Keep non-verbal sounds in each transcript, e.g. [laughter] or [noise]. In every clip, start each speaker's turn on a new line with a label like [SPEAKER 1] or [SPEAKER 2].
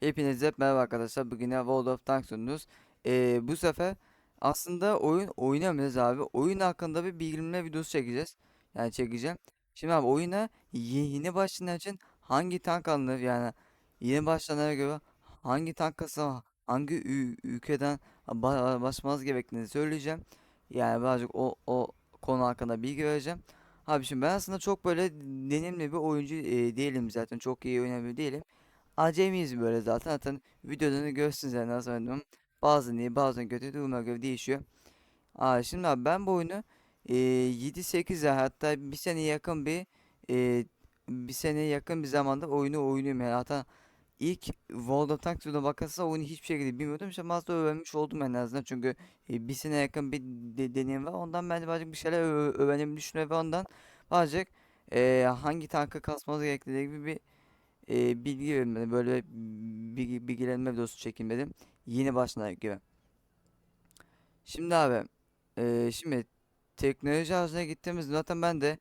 [SPEAKER 1] Hepinize merhaba arkadaşlar. Bugün yine World of Tanks oynuyoruz. Ee, bu sefer aslında oyun oynamayacağız abi. Oyun hakkında bir bilgilenme videosu çekeceğiz. Yani çekeceğim. Şimdi abi oyuna ye- yeni başlayan için hangi tank alınır yani yeni başlayanlara göre hangi tank kasa hangi ülkeden ba başlamamız gerektiğini söyleyeceğim. Yani birazcık o, o konu hakkında bilgi vereceğim. Abi şimdi ben aslında çok böyle deneyimli bir oyuncu e, değilim zaten. Çok iyi oynamıyor değilim. Acemiyiz böyle zaten. Zaten videolarını görsünüz yani nasıl oynadım. Bazen iyi bazen kötü duruma göre değişiyor. Aa, şimdi abi ben bu oyunu e, 7-8 ay hatta bir sene yakın bir e, bir sene yakın bir zamanda oyunu oynuyorum yani hatta ilk World of Tanks videoda bakarsa oyunu hiçbir şekilde bilmiyordum işte az da öğrenmiş oldum en azından çünkü e, bir sene yakın bir de- deneyim var ondan ben de birazcık bir şeyler ö- öğrenmeyi düşünüyorum ve ondan birazcık e, hangi tankı kasmamız gerektiği gibi bir e, bilgi vermedi. Böyle bilgi, bilgilenme videosu çekeyim dedim. Yeni başladık gibi. Şimdi abi e, şimdi teknoloji aracına gittiğimizde zaten ben de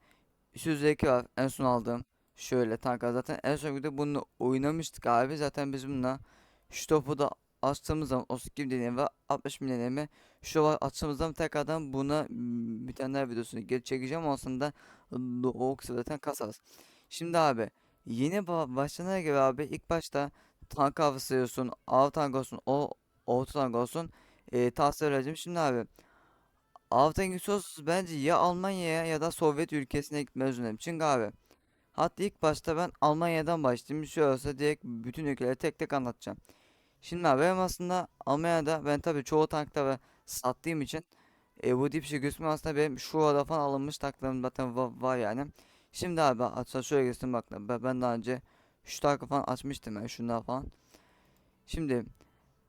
[SPEAKER 1] 202 var en son aldığım. Şöyle tanka zaten en son videoda bunu oynamıştık abi. Zaten biz bununla şu topu da açtığımız zaman 32 deneyim ve 60 bin deneyimi şu açtığımız zaman tekrardan buna daha videosunu geri çekeceğim. Aslında o zaten kasarız. Şimdi abi Yeni ba- başladığına göre abi ilk başta tank avcısı olsun, av tank olsun, o orta tank olsun e, tavsiye vereceğim. Şimdi abi av tankı olsun bence ya Almanya'ya ya da Sovyet ülkesine gitmez önemli. Çünkü abi hatta ilk başta ben Almanya'dan başlayayım. Şöyle olsa direkt bütün ülkeleri tek tek anlatacağım. Şimdi abi benim aslında Almanya'da ben tabii çoğu tankları sattığım için e, bu tip şey gözükmüyor aslında benim şu arada falan alınmış tanklarım zaten va- var yani. Şimdi abi açsa şöyle göstereyim bak ben, daha önce şu tankı falan açmıştım ben şunlar falan. Şimdi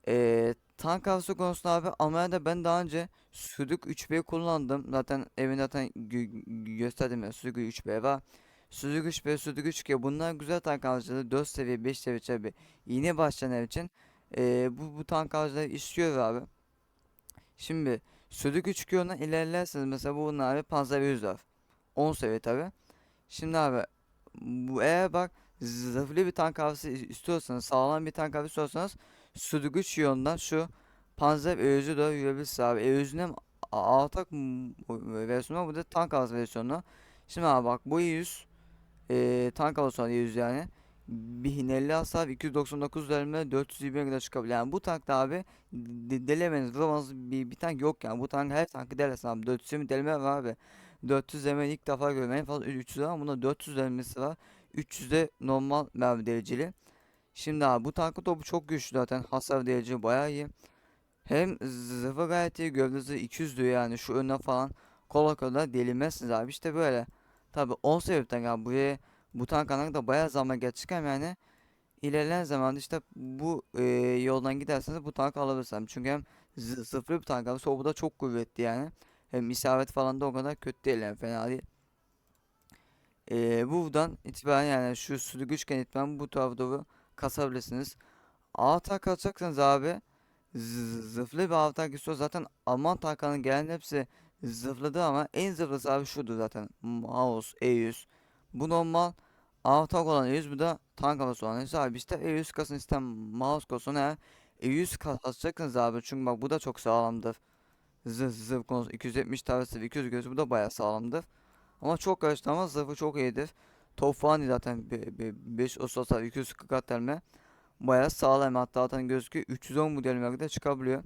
[SPEAKER 1] e, tank havası konusunda abi Almanya'da ben daha önce Suzuki 3B kullandım. Zaten evin zaten gö- gösterdim ya Suzuki 3B var. Suzuki 3B, Suzuki 3G bunlar güzel tank havacıları 4 seviye 5 seviye tabi yeni başlayanlar için e, bu, bu tank havacıları istiyor abi. Şimdi Sudoku 3 yoluna ilerlerseniz mesela bunun abi Panzer 100 var. 10 seviye tabi. Şimdi abi bu eğer bak zırhlı bir tank avcısı istiyorsanız sağlam bir tank avcısı istiyorsanız Sudoku 3 yolundan şu Panzer E100'ü de yürüyebilirsiniz abi. E100'ün hem a- altak m- versiyonu bu da tank avcısı versiyonu. Şimdi abi bak bu E100 e, tank avcısı olan E100 yani. 1050 hasar 299 delme 420 kadar çıkabilir. Yani bu tankta abi de delemeniz vuramanız bir, bir tank yok yani. Bu tank her tankı delersin abi. 420 delme var abi. 400 delme ilk defa görüyorum. En fazla 300 ama bunda 400 delmesi var. 300 de normal mermi dereceli. Şimdi abi bu tankın topu çok güçlü zaten. Hasar derece bayağı iyi. Hem zırhı gayet iyi. Gövde zırhı 200 diyor yani. Şu önüne falan kola kola delinmezsiniz abi. İşte böyle. Tabi 10 sebepten abi buraya bu tank da bayağı zaman geçeceğim yani. İlerleyen zamanda işte bu e, yoldan giderseniz bu tankı alabilirsiniz. Çünkü hem sıfır bir tank abi. O bu da çok kuvvetli yani. Hem isabet falan da o kadar kötü değil yani fena değil. E, buradan itibaren yani şu sürü güçken itibaren bu doğru kasabilirsiniz. A tank alacaksanız abi z- zırhlı bir av tank istiyor. Zaten Alman tanklarının gelen hepsi zırhlıdır ama en zırhlısı abi şudur zaten. Maus, E100. Bu normal av tank olan E100 bu da tank havası olan E100 abi işte E100 kasın istem mouse kasın eğer E100 kasacaksınız abi çünkü bak bu da çok sağlamdır. Zırh zırh konusu 270 tanesi 200 gözü bu da bayağı sağlamdır. Ama çok karıştı ama zırhı çok iyidir. Top falan zaten 5 Ağustos 240 delme. Bayağı sağlam hatta zaten gözüküyor 310 bu delme de çıkabiliyor.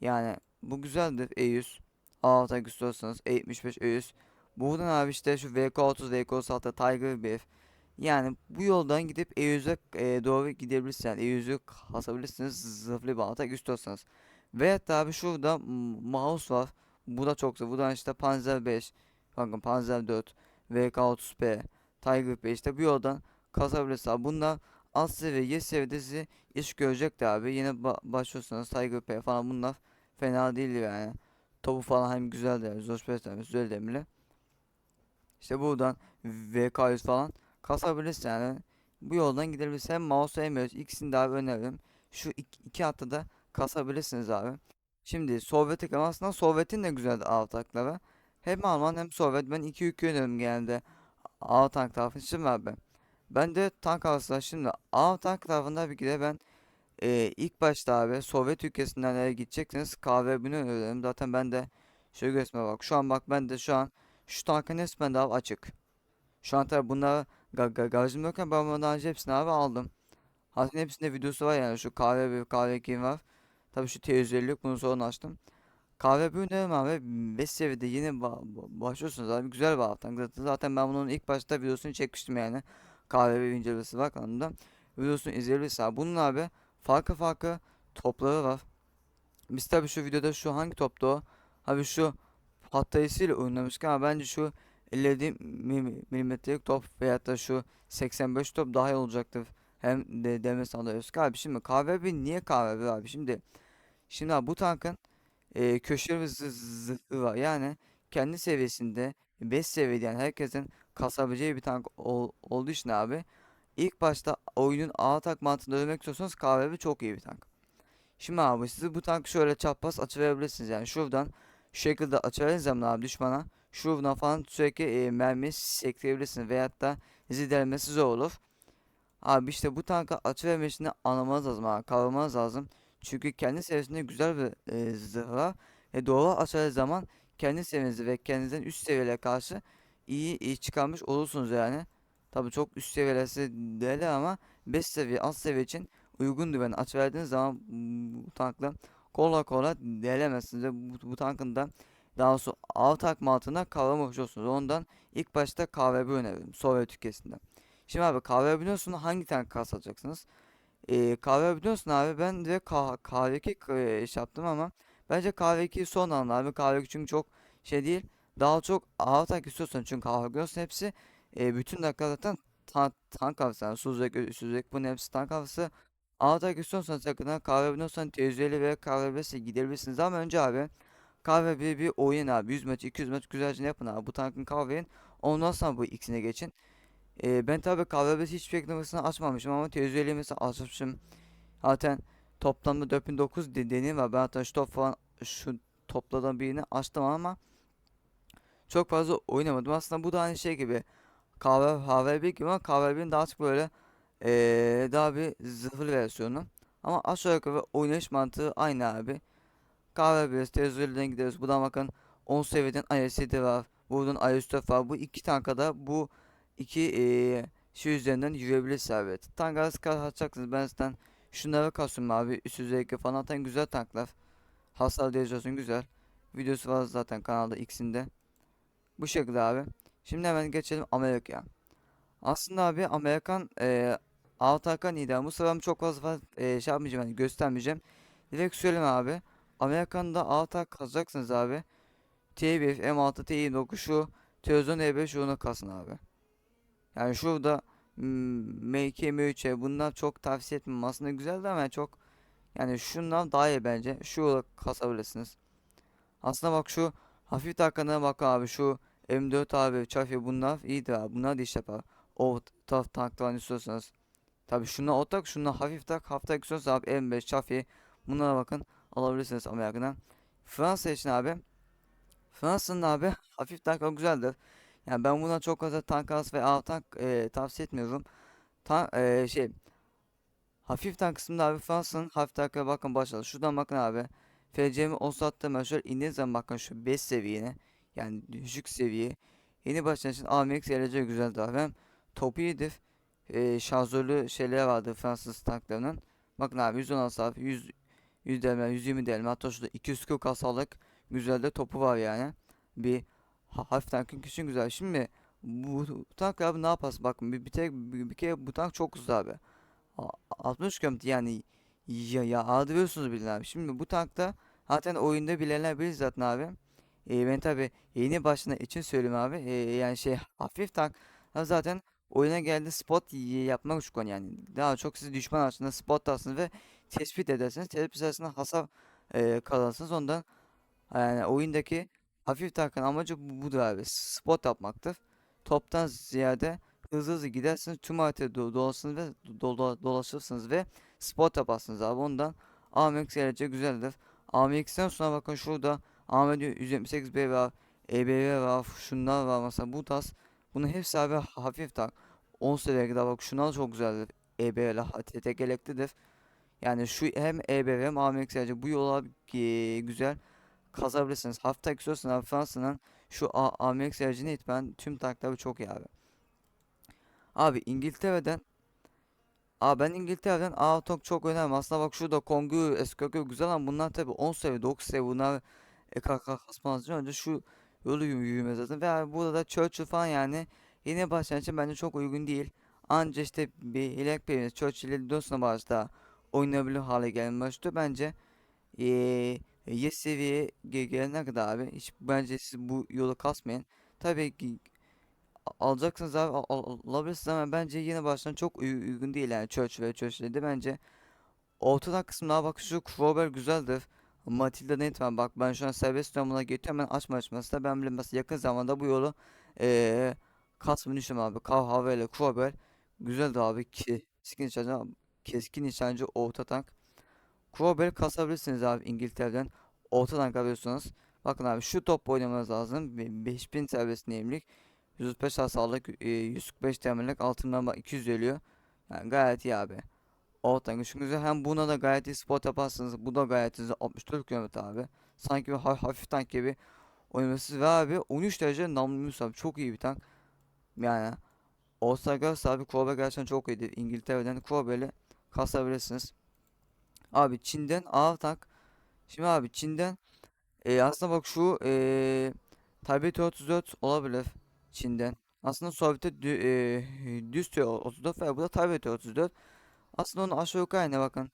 [SPEAKER 1] Yani bu güzeldir E100. Altı istiyorsanız E75 E100. Buradan abi işte şu VK30 VK36 Tiger bir yani bu yoldan gidip E100'e e, doğru gidebilirsiniz. Yani E100'ü kasabilirsiniz zırhlı bir atak istiyorsanız. Ve hatta abi şurada mouse var. Bu da çok zor. Buradan işte Panzer 5, bakın Panzer 4, VK30P, Tiger 5 işte bu yoldan kasabilirsiniz. Abi Bunlar alt seviye, Y seviyede sizi iş görecekti abi. Yine ba başlıyorsanız Tiger P falan bunlar fena değil yani. Topu falan hem güzel de, Zospes de, güzel demirli. İşte buradan VK100 falan kasabilirsin yani. Bu yoldan gidebilirsin. Hem mouse hem mouse ikisini abi öneririm. Şu iki, iki hatta da kasabilirsiniz abi. Şimdi Sovyet aslında Sovyet'in de güzel av tankları. Hem Alman hem Sovyet. Ben iki ülke öneririm genelde. Av tank tarafı için abi. Ben de tank havası şimdi av tank tarafında bir de ben Ee, ilk başta abi Sovyet ülkesinden eğer gidecekseniz bunu öneririm. Zaten ben de şöyle gösterme bak. Şu an bak ben de şu an şu tankın de abi açık. Şu an tabi bunlar ga ga garajım yokken ben bundan hepsini abi aldım. Hatta hepsinde videosu var yani şu kahve iki var. Tabi şu T150 bunu sonra açtım. Kahve bir öneririm abi. 5 seviyede yeni ba ba- başlıyorsunuz abi. Güzel bir alttan. Zaten ben bunun ilk başta videosunu çekmiştim yani. Kahve bir incelemesi var kanalımda. Videosunu izleyebilirsiniz abi. Bunun abi farklı farklı topları var. Biz tabi şu videoda şu hangi topta o? Abi şu patlayıcısıyla oynamışken ama bence şu 57 mil- milimetrelik top veyahut da şu 85 top daha iyi olacaktır. Hem de demesi alıyoruz. Abi şimdi bir niye bir abi? Şimdi şimdi abi bu tankın e, zırhı var. Yani kendi seviyesinde 5 seviyede yani herkesin kasabileceği bir tank ol- olduğu için abi ilk başta oyunun A atak mantığında ölmek istiyorsanız bir çok iyi bir tank. Şimdi abi siz bu tankı şöyle çapraz açıverebilirsiniz yani şuradan şu şekilde açıverdiğiniz zaman abi düşmana şuradan falan sürekli e, mermi sektirebilirsiniz veyahut da izi delmesi zor olur. Abi işte bu tankı açıvermesini anlamanız lazım abi kavramanız lazım. Çünkü kendi seviyesinde güzel bir e, zırhı var. Ve doğru açıverdiğiniz zaman kendi seviyenizi ve kendinizden üst seviyelere karşı iyi, iyi çıkarmış olursunuz yani. Tabii çok üst seviyesi değil ama 5 seviye alt seviye için uygun düven aç verdiğiniz zaman bu tankla kolay kolay delemezsiniz ve bu, bu tankın da daha sonra av takma altında kavramamış olursunuz. Ondan ilk başta KVB öneririm Sovyet ülkesinden. Şimdi abi KVB biliyorsun hangi tank kas alacaksınız? Ee, KVB biliyorsun abi ben de K KV2 e, şey yaptım ama bence KV2'yi son alın abi. KV2 çünkü çok şey değil. Daha çok av tank istiyorsan çünkü KV biliyorsun hepsi e, bütün dakika zaten tank, tank havası yani Suzuki, Suzuki bunun hepsi tank havası. Atak istiyorsanız yakından kahve biliyorsan tecrübeli ve kahve bilirse gidebilirsiniz ama önce abi kahve bir, bir oyun abi 100 maç 200 maç güzelce yapın abi bu tankın kahveyin ondan sonra bu ikisine geçin. Ee, ben tabi kahve bir hiçbir eklemasını açmamışım ama tecrübeli mesela açmışım. Zaten toplamda 4009 de deneyim var ben hatta şu top falan şu topladan birini açtım ama çok fazla oynamadım aslında bu da aynı şey gibi kahve bir gibi ama kahve birin daha çok böyle ee, daha bir zırhlı versiyonu. Ama aşağı yukarı oynayış mantığı aynı abi. Biraz tezgahından gidiyoruz. Buradan bakın 10 seviyeden IS-7 var. Buradan IS-4 var. Bu iki tanka da bu iki ee, şey üzerinden yürüyebiliriz abi. Tank arası kaçacaksınız. Ben zaten şunları kasıyorum abi. Üst özellikle falan zaten güzel tanklar. Hasar derecesi güzel. Videosu var zaten kanalda ikisinde. Bu şekilde abi. Şimdi hemen geçelim Amerika'ya. Aslında abi Amerikan eee Altarkan idam. Bu sefer çok fazla eee, şey yapmayacağım hani göstermeyeceğim. Direkt söyleme abi. Amerikan'da Altar kazacaksınız abi. T1, M6, T29 şu televizyon E5 şunu kasın abi. Yani şurada mm, M2, M3'e bunlar çok tavsiye etmem. Aslında güzeldi ama çok yani şundan daha iyi bence. Şu kasabilirsiniz. Aslında bak şu hafif takana bak abi şu M4 abi Chaffee bunlar iyidir abi. Bunlar da iş yapar. O taraf tanktan istiyorsanız. Tabi şuna o tak şuna hafif tak hafif tak istiyorsanız abi M5 Chaffee bunlara bakın alabilirsiniz Amerika'dan. Fransa için abi. Fransa'nın abi [laughs] hafif o güzeldir. Yani ben buna çok fazla tank ve av tank e, tavsiye etmiyorum. Tan e, şey hafif tank kısmında abi Fransa'nın hafif tankına bakın başladı. Şuradan bakın abi. FCM o ben şöyle indiğiniz zaman bakın şu 5 seviyene yani düşük seviye. Yeni başlayan için AMX gelecek güzel daha. Hem topu iyidir. E, şarjörlü şeyler vardı Fransız tanklarının. Bakın abi 116 abi 100 100 delme 120 delme hatta şurada 240 hasarlık güzel de topu var yani. Bir ha- hafif tankın için güzel. Şimdi bu tank abi ne yaparsın? Bakın bir, bir, tek, bir, bir kere bu tank çok hızlı abi. A- 60 km yani ya, ya aldırıyorsunuz bilin abi. Şimdi bu tankta zaten oyunda bilenler bilir zaten abi. E, ben tabi yeni başına için söyleyeyim abi. E, yani şey hafif tank zaten oyuna geldi spot yapmak için yani. Daha çok sizi düşman açısından spot atsınız ve tespit edersiniz. Tespit sırasında hasar e, kazanırsınız. Ondan yani oyundaki hafif tankın amacı bu- budur abi. Spot yapmaktır. Toptan ziyade hızlı hızlı gidersiniz. Tüm haritayı do dolaşırsınız ve do do- dolaşırsınız ve spot yaparsınız abi. Ondan AMX gelince güzeldir. AMX'ten sonra bakın şurada AMD 178B var. EBV var. Şunlar var mesela bu tarz. Bunun hepsi abi hafif tank. 10 seviyeye kadar bak şunlar çok güzeldir. EBV ile tekerleklidir. Yani şu hem EBV hem AMX sadece bu yola e, güzel kazabilirsiniz. Hafta istiyorsan abi Fransa'nın şu A AMX aracını itmen tüm tankları çok iyi abi. Abi İngiltere'den Abi ben İngiltere'den Aatok çok önemli. Aslında bak şurada Kongu, Eskoku güzel ama bunlar tabi 10 seviye, 9 seviye bunlar EKK kasmanızdan önce şu yolu yürü- yürümez zaten. Ve abi burada da Churchill falan yani yeni başlayan için bence çok uygun değil. Anca işte bir Hilek Bey'imiz Churchill'le Dawson'a başta oynanabilir hale gelmişti. Bence eee yes seviyeye ge- gelene kadar abi hiç bence siz bu yolu kasmayın. Tabii ki alacaksınız abi al- al- alabilirsiniz ama bence yine baştan çok uy- uygun değil yani Churchill ve Churchill'de bence Ortadan kısmına bak şu Crowbar güzeldir. Matilda Netman bak ben şu an serbest durumuna geçiyorum ben açma açması da ben bile mesela yakın zamanda bu yolu eee kasmayı düşünüyorum abi. Kav Hava ile Crowbar güzeldi abi ki keskin nişancı keskin nişancı orta tank. Crowbar'ı kasabilirsiniz abi İngiltere'den orta tank alıyorsunuz. Bakın abi şu top oynamanız lazım. Be- 5000 serbest neyimlik. 135 hasarlık, e, 145 temellik altından bak 200 geliyor. Yani gayet iyi abi. Ortadan güçlü hem buna da gayet iyi spot yaparsınız. Bu da gayet hızlı 64 km abi. Sanki bir ha- hafif tank gibi oynaması ve abi 13 derece namlumuz abi. Çok iyi bir tank. Yani Osagars abi Kobe gerçekten çok iyiydi. İngiltere'den Kobe'li kasabilirsiniz. Abi Çin'den ağır tank. Şimdi abi Çin'den e, aslında bak şu e, Tabii T-34 olabilir Çin'den. Aslında Sovyet'te dü, e, düz T-34 ve bu da Tabii T-34. Aslında onun aşağı yukarı aynı bakın.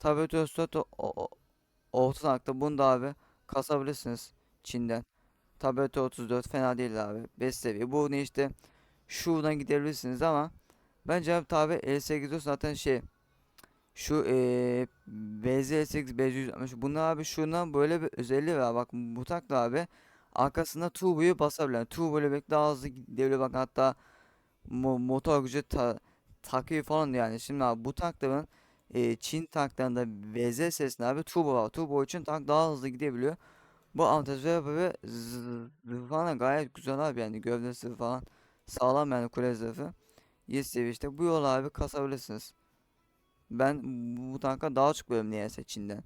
[SPEAKER 1] Tabii T-34 o, o, orta nakta bunu da abi kasabilirsiniz Çin'den. Tabii T-34 fena değil abi. 5 seviye. Bu ne işte şuradan gidebilirsiniz ama bence abi tabi L8 zaten şey şu eee BZ8 BZ160 bunlar abi şundan böyle bir özelliği var. Bak bu takla abi arkasında turboyu basabiliyor. Yani turbo ile birlikte daha hızlı gidebiliyor. Bak hatta mo motor gücü ta takıyor falan yani. Şimdi abi bu tankların e, Çin tanklarında VZ sesinde abi turbo var. Turbo için tank daha hızlı gidebiliyor. Bu avantajları böyle falan gayet güzel abi yani gövdesi falan sağlam yani kule zırhı. Yes seviye işte bu yolu abi kasabilirsiniz. Ben bu tanka daha çok bölüm niyeyse Çin'den.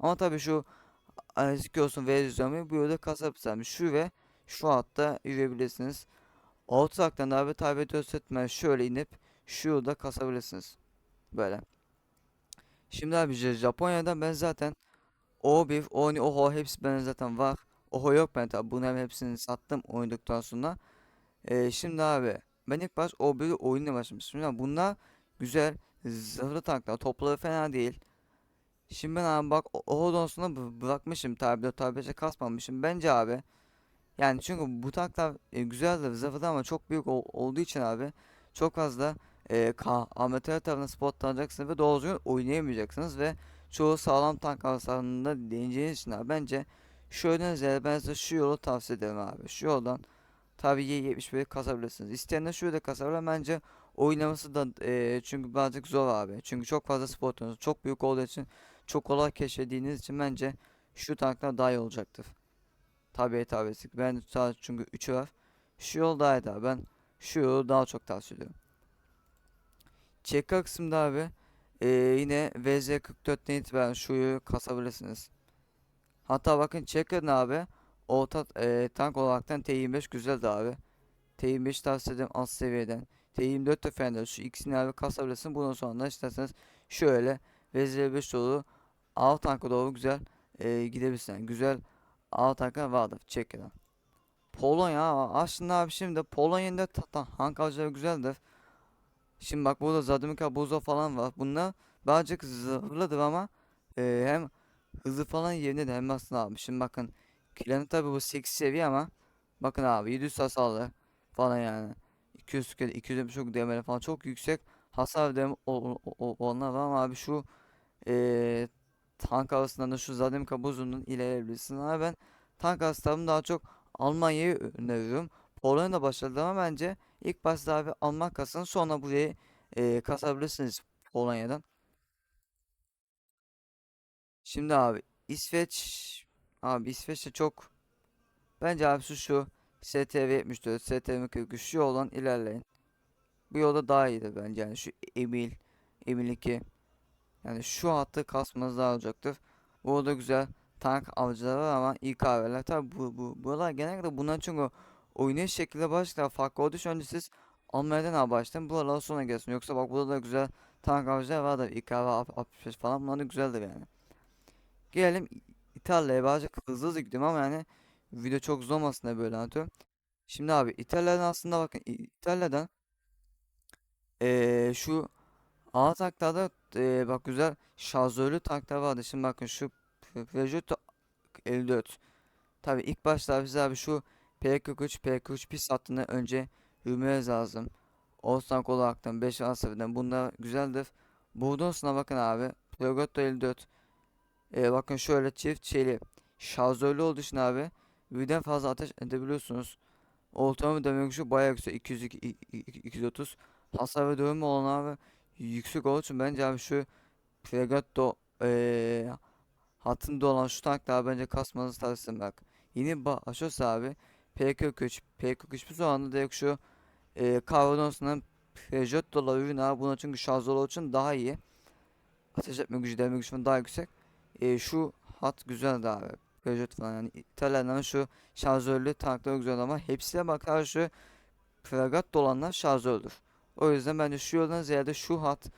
[SPEAKER 1] Ama tabii şu eski olsun V120 bu yolda kasabilirsiniz. Şu ve şu hatta yürüyebilirsiniz. Ortaktan da abi tabi etmez şöyle inip şu yolda kasabilirsiniz. Böyle. Şimdi abi Japonya'da ben zaten O1, Oni, Oho hepsi bende zaten var. Oho yok ben tabi bunların hepsini sattım oynadıktan sonra. Ee, şimdi abi ben ilk baş O1'i oyunla başlamıştım. Şimdi bunlar güzel zırhlı tanklar topları fena değil. Şimdi ben abi bak O- Oho'dan sonra bı- bırakmışım tabi 4 tabi 5'e kasmamışım. Bence abi yani çünkü bu tanklar e, güzeldir zırhlı ama çok büyük ol- olduğu için abi çok fazla e, amatör tarafından spotlanacaksınız ve doğru düzgün oynayamayacaksınız ve çoğu sağlam tank hasarında deneyeceğiniz için abi bence şu ziyade ben size şu yolu tavsiye ederim abi. Şu yoldan tabii Y71 kasabilirsiniz. İsteyenler şu yolda kasabilir bence oynaması da e, çünkü birazcık zor abi. Çünkü çok fazla spotunuz çok büyük olduğu için çok kolay keşfettiğiniz için bence şu tanklar daha iyi olacaktır. Tabii tabii. Ben sadece çünkü 3'ü var. Şu yol daha iyi abi. Ben şu yolu daha çok tavsiye ediyorum. Çeka kısmında abi eee, yine VZ44'ten itibaren şu yolu kasabilirsiniz. Hatta bakın Checkr'ın abi orta eee, tank olaraktan T25 güzeldi abi. T25 tavsiye ederim alt seviyeden. T24 de fena değil. Şu ikisini abi kasabilirsin. Bundan sonra da isterseniz şöyle VZ5 dolu alt tanka doğru güzel eee gidebilirsin. Güzel alt tanka vardır Çekya'dan. Polonya aslında abi şimdi Polonya'da ta, ta, hangi avcıları güzeldir. Şimdi bak burada Zadumika Buzo falan var. Bunlar birazcık zırhlıdır ama e, hem hızlı falan yerinde de hem aslında abi. Şimdi bakın Kilan'ın tabi bu 8 seviye ama bakın abi 700 hasarlı falan yani. 200 kere 270 çok demeli falan çok yüksek hasar dem o- o- o- olanlar var ama abi şu e, tank arasında da şu Zadumika Buzo'nun ilerleyebilirsin ama ben tank arasında daha çok Almanya'yı öneriyorum. Polonya'da başladı ama bence ilk başta abi Alman kasın sonra burayı e, kasabilirsiniz Polonya'dan. Şimdi abi İsveç abi İsveç'te çok bence abi şu şu STV 74 STV 43 şu yoldan ilerleyin. Bu yolda daha iyidir bence yani şu Emil Emil 2 Yani şu hattı kasmanız daha olacaktır. Burada güzel tank avcıları var ama İKV'ler tabi bu, bu buralar genellikle bundan çünkü oynayış şekilde başlar farklı olduğu için önce siz Almanya'dan al başlayın buralara sonra gelsin yoksa bak burada da güzel tank avcılar vardır İKV 65 falan bunlar da güzeldir yani. Gelelim İtalya'ya birazcık hızlı hızlı gidiyorum ama yani video çok uzun olmasın böyle anlatıyorum. Şimdi abi İtalya'dan aslında bakın İtalya'dan eee, şu A tanklarda eee, bak güzel şarjörlü tanklar vardı. Şimdi bakın şu Pe- Peugeot 54. Tabi ilk başta bize abi şu P43 P43 pis hattını önce yürümemiz lazım. Oğuzhan olaraktan 5 A seviyeden bunlar güzeldir. Buradan sonra bakın abi Peugeot 54 eee, bakın şöyle çift şeyli şarjörlü olduğu için abi birden fazla ateş edebiliyorsunuz. Ortalama dönme gücü bayağı yüksek. 202, i- i- 230. Hasar ve dövme olan abi yüksek olduğu için bence abi şu Fregatto eee hattında olan şu tanklar bence kasmanızı tavsiye bak. Yeni başlıyorsa abi P43 P43 bu zamanda direkt şu eee Cavalons'un Peugeot dolar ürün abi buna çünkü şarj olduğu için daha iyi. Ateş etme gücü, delme gücü daha yüksek. Eee, şu hat güzeldi abi. Peugeot falan yani İtalyanların şu şarjörlü tankları güzel ama hepsine bakar şu Fregat dolanlar şarjördür. O yüzden bence şu yoldan ziyade şu hat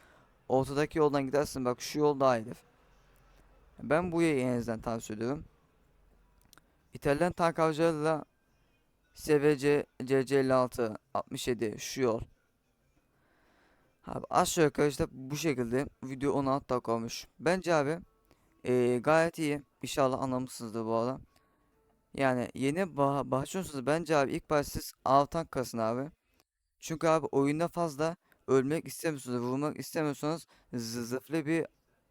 [SPEAKER 1] ortadaki yoldan gidersin bak şu yol daha iyidir. Ben bu yayı tavsiye ediyorum. İtalyan tank avcılarıyla SVC CC56 67 şu yol. Abi aşağı yukarı işte bu şekilde video 16 dakika olmuş. Bence abi eee, gayet iyi. İnşallah anlamışsınızdır bu arada. Yani yeni bah başlıyorsunuz bence abi ilk başta siz av tank kasın abi. Çünkü abi oyunda fazla ölmek istemiyorsunuz, vurmak istemiyorsanız zı- zırhlı bir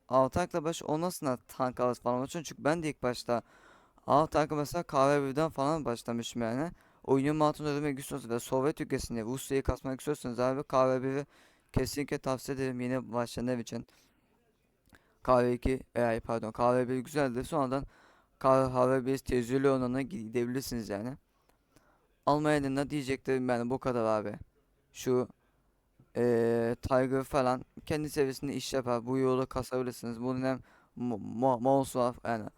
[SPEAKER 1] av tankla baş ondan sonra tank avı falan açın. Çünkü ben de ilk başta av tankı mesela KV1'den falan başlamışım yani. Oyunun mantığını öğrenmek istiyorsanız ve Sovyet ülkesinde Rusya'yı kasmak istiyorsanız abi KV1'i kesinlikle tavsiye ederim yeni başlayanlar için. KV2 e, pardon KV1 güzeldir. Sonradan KV1 tecrübeli olanına gidebilirsiniz yani. Almanya'da diyeceklerim yani bu kadar abi. Şu eee Tiger falan kendi seviyesinde iş yapar. Bu yolu kasabilirsiniz. Bunun hem Mo- Mo- mouse var yani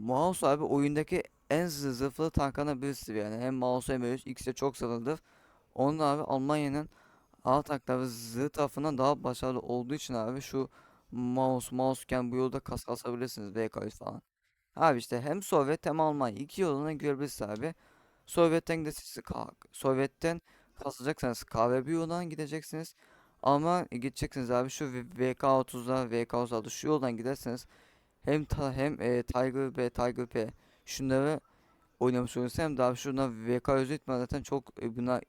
[SPEAKER 1] mouse abi oyundaki en zı- zırhlı tanklardan birisi yani. Hem mouse hem mouse ikisi de çok zırhlıdır. Onun abi Almanya'nın A tankları zırh tarafından daha başarılı olduğu için abi şu mouse mouse'ken bu yolda kas kasabilirsiniz VK100 falan. Abi işte hem Sovyet hem Almanya iki yoluna girebilirsiniz abi. Sovyet'ten de siz Sovyet'ten kasacaksanız KVB yolundan gideceksiniz. Ama gideceksiniz abi şu VK30'da VK36 şu yoldan giderseniz hem ta, hem e, Tiger B Tiger P şunları oynamış olursunuz hem daha şuradan VK100 itme zaten çok e, buna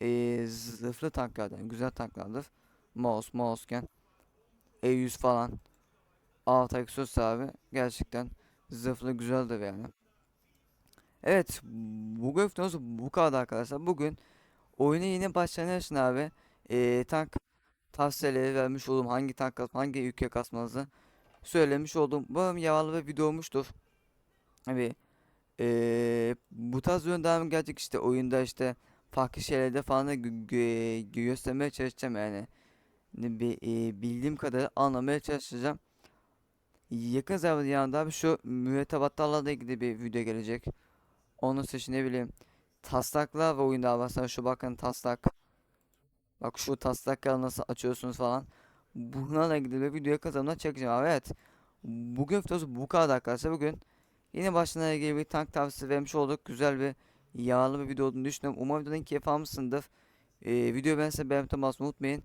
[SPEAKER 1] e, zırhlı tanklardan güzel tanklardır. Mouse Mouse'ken E100 falan Alt Exos abi gerçekten zırhlı güzeldir yani. Evet, bu videomuz bu kadar arkadaşlar. Bugün oyuna yeni başlayan için abi eee, tank tavsiyeleri vermiş olduğum hangi tank kas- hangi ülke kasmanızı söylemiş oldum. Bu yaralı bir video olmuştur. Abi eee, bu tarz videonun devamı gelecek işte oyunda işte farklı şeylerde falan da gö- gö- göstermeye çalışacağım yani. Eee, bildiğim kadarıyla anlamaya çalışacağım. Yakın zamanda yanında abi şu mürettebatlarla da ilgili bir video gelecek. Onun için ne bileyim taslaklar ve oyunda mesela şu bakın taslak. Bak şu taslakları nasıl açıyorsunuz falan. Bunlarla ilgili bir video kazanımda çekeceğim abi. Evet. Bugün videosu bu kadar arkadaşlar. Bugün yine başına ilgili bir tank tavsiyesi vermiş olduk. Güzel bir yağlı bir video olduğunu düşünüyorum. Umarım videodan keyif almışsındır. Ee, video ben size beğenmeyi unutmayın.